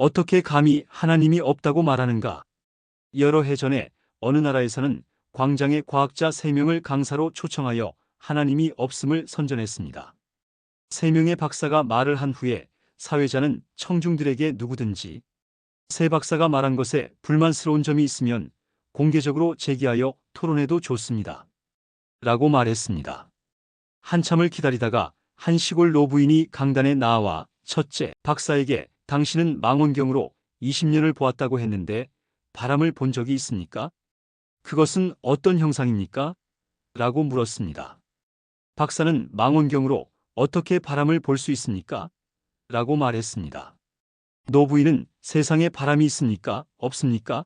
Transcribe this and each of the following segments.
어떻게 감히 하나님이 없다고 말하는가? 여러 해 전에 어느 나라에서는 광장에 과학자 3명을 강사로 초청하여 하나님이 없음을 선전했습니다. 3명의 박사가 말을 한 후에 사회자는 청중들에게 누구든지 세 박사가 말한 것에 불만스러운 점이 있으면 공개적으로 제기하여 토론해도 좋습니다. 라고 말했습니다. 한참을 기다리다가 한 시골 노부인이 강단에 나와 첫째 박사에게 당신은 망원경으로 20년을 보았다고 했는데 바람을 본 적이 있습니까? 그것은 어떤 형상입니까? 라고 물었습니다. 박사는 망원경으로 어떻게 바람을 볼 수 있습니까? 라고 말했습니다. 노부인은 세상에 바람이 있습니까? 없습니까?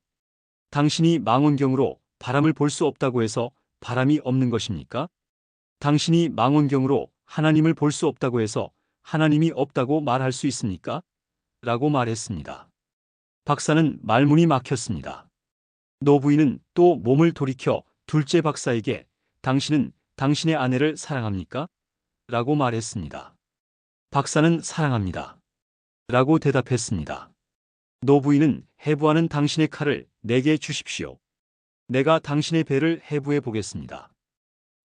당신이 망원경으로 바람을 볼 수 없다고 해서 바람이 없는 것입니까? 당신이 망원경으로 하나님을 볼 수 없다고 해서 하나님이 없다고 말할 수 있습니까? 라고 말했습니다. 박사는 말문이 막혔습니다. 노부인은 또 몸을 돌이켜 둘째 박사에게 당신은 당신의 아내를 사랑합니까? 라고 말했습니다. 박사는 사랑합니다. 라고 대답했습니다. 노부인은 해부하는 당신의 칼을 내게 주십시오. 내가 당신의 배를 해부해 보겠습니다.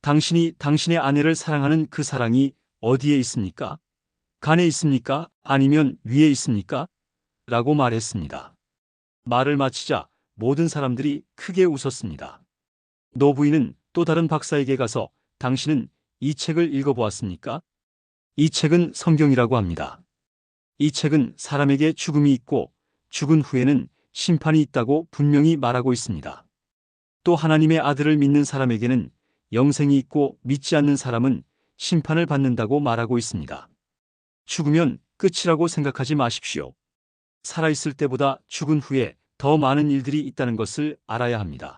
당신이 당신의 아내를 사랑하는 그 사랑이 어디에 있습니까? 간에 있습니까? 아니면 위에 있습니까? 라고 말했습니다. 말을 마치자 모든 사람들이 크게 웃었습니다. 노부인은 또 다른 박사에게 가서 당신은 이 책을 읽어보았습니까? 이 책은 성경이라고 합니다. 이 책은 사람에게 죽음이 있고 죽은 후에는 심판이 있다고 분명히 말하고 있습니다. 또 하나님의 아들을 믿는 사람에게는 영생이 있고 믿지 않는 사람은 심판을 받는다고 말하고 있습니다. 죽으면 끝이라고 생각하지 마십시오. 살아있을 때보다 죽은 후에 더 많은 일들이 있다는 것을 알아야 합니다.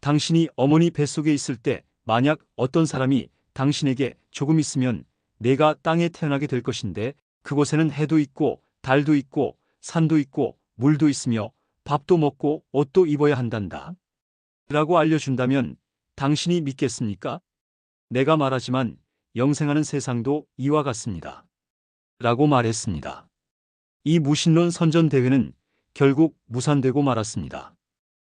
당신이 어머니 뱃속에 있을 때 만약 어떤 사람이 당신에게 조금 있으면 내가 땅에 태어나게 될 것인데 그곳에는 해도 있고 달도 있고 산도 있고 물도 있으며 밥도 먹고 옷도 입어야 한단다. 라고 알려준다면 당신이 믿겠습니까? 내가 말하지만 영생하는 세상도 이와 같습니다. 라고 말했습니다. 이 무신론 선전대회는 결국 무산되고 말았습니다.